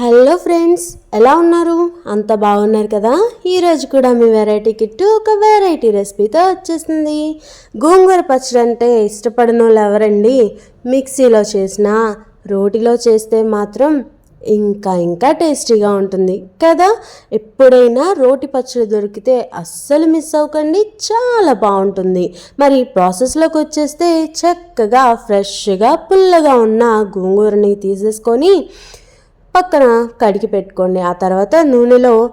Hello friends ఎలా ఉన్నారు? అంత బాగున్నారు కదా? ఈరోజు కూడా మీ వెరైటీ కిట్టు ఒక వెరైటీ రెసిపీతో వచ్చేసింది గోంగూర పచ్చడి అంటే ఇష్టపడిన వాళ్ళు ఎవరండి? మిక్సీలో చేసినా రోటిలో చేస్తే మాత్రం ఇంకా ఇంకా టేస్టీగా ఉంటుంది కదా? ఎప్పుడైనా రోటి పచ్చడి దొరికితే అస్సలు మిస్ అవ్వకండి చాలా బాగుంటుంది. మరి ప్రాసెస్లోకి వచ్చేస్తే చక్కగా ఫ్రెష్గా పుల్లగా ఉన్న గోంగూరని తీసేసుకొని పక్కన కడిగి పెట్టుకోండి. ఆ తర్వాత నూనెలో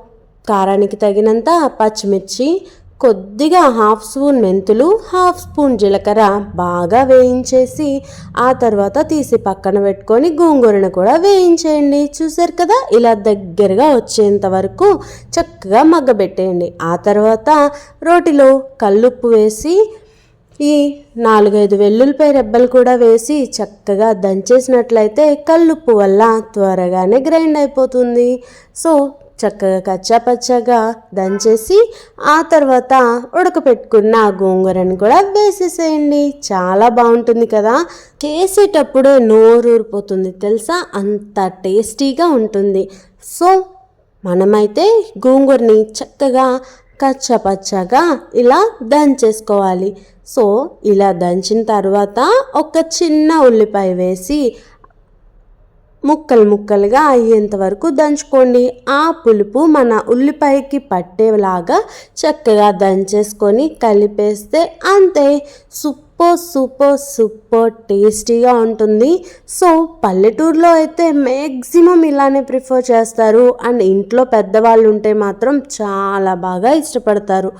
కారానికి తగినంత పచ్చిమిర్చి కొద్దిగా హాఫ్ స్పూన్ మెంతులు హాఫ్ స్పూన్ జీలకర్ర బాగా వేయించేసి ఆ తర్వాత తీసి పక్కన పెట్టుకొని గోంగూరను కూడా వేయించేయండి. చూసారు కదా? ఇలా దగ్గరగా వచ్చేంత వరకు చక్కగా మగ్గబెట్టేయండి. ఆ తర్వాత రోటిలో కల్లుప్పు వేసి ఈ నాలుగైదు వెల్లుల్లిపై రెబ్బలు కూడా వేసి చక్కగా దంచేసినట్లయితే కల్లుప్పు వల్ల త్వరగానే గ్రైండ్ అయిపోతుంది. సో చక్కగా కచ్చాపచ్చాగా దంచేసి ఆ తర్వాత ఉడకపెట్టుకున్న గోంగూరని కూడా వేసేసేయండి. చాలా బాగుంటుంది కదా. చేసేటప్పుడే నోరూరిపోతుంది తెలుసా? అంత టేస్టీగా ఉంటుంది. సో మనమైతే గోంగూరని చక్కగా కచ్చపచ్చగా ఇలా దంచేసుకోవాలి. సో ఇలా దంచిన తర్వాత ఒక చిన్న ఉల్లిపాయ వేసి ముక్కలు ముక్కలుగా అయ్యేంత వరకు దంచుకోండి. ఆ పులుపు మన ఉల్లిపాయకి పట్టేలాగా చక్కగా దంచేసుకొని కలిపేస్తే అంతే. సూపర్ సూపర్ సూపర్ టేస్టీగా ఉంటుంది. సో పల్లెటూరులో అయితే మ్యాక్సిమం ఇలానే ప్రిఫర్ చేస్తారు. అండ్ ఇంట్లో పెద్దవాళ్ళు ఉంటే మాత్రం చాలా బాగా ఇష్టపడతారు.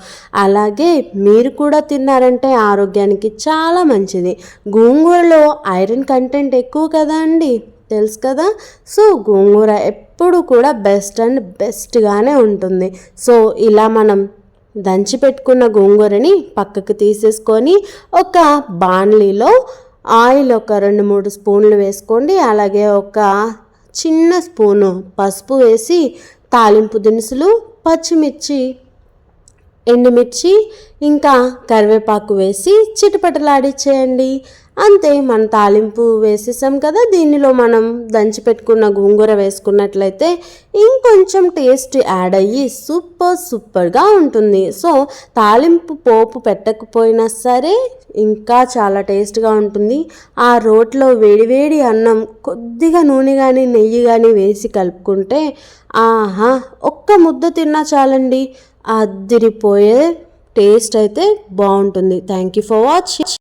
అలాగే మీరు కూడా తిన్నారంటే ఆరోగ్యానికి చాలా మంచిది. గోంగూరలో ఐరన్ కంటెంట్ ఎక్కువ కదా అండి? తెలుసు కదా? సో గోంగూర ఎప్పుడు కూడా బెస్ట్ అండ్ బెస్ట్గానే ఉంటుంది. సో ఇలా మనం దంచి పెట్టుకున్న గోంగూరని పక్కకు తీసేసుకొని ఒక బాణలీలో ఆయిల్ ఒక రెండు మూడు స్పూన్లు వేసుకోండి. అలాగే ఒక చిన్న స్పూను పసుపు వేసి తాలింపు దినుసులు పచ్చిమిర్చి ఎండుమిర్చి ఇంకా కరివేపాకు వేసి చిటపటలాడిచ్చేయండి. అంతే మన తాలింపు వేసేసాం కదా దీనిలో మనం దంచి పెట్టుకున్న గోంగూర వేసుకున్నట్లయితే ఇంకొంచెం టేస్ట్ యాడ్ అయ్యి సూపర్ సూపర్గా ఉంటుంది. సో తాలింపు పోపు పెట్టకపోయినా సరే ఇంకా చాలా టేస్ట్గా ఉంటుంది. ఆ రోట్లో వేడివేడి అన్నం కొద్దిగా నూనె కానీ నెయ్యి కానీ వేసి కలుపుకుంటే ఆహా ఒక్క ముద్ద తిన్నా చాలండి. అదిరిపోయే టేస్ట్ అయితే బాగుంటుంది. Thank you for watching.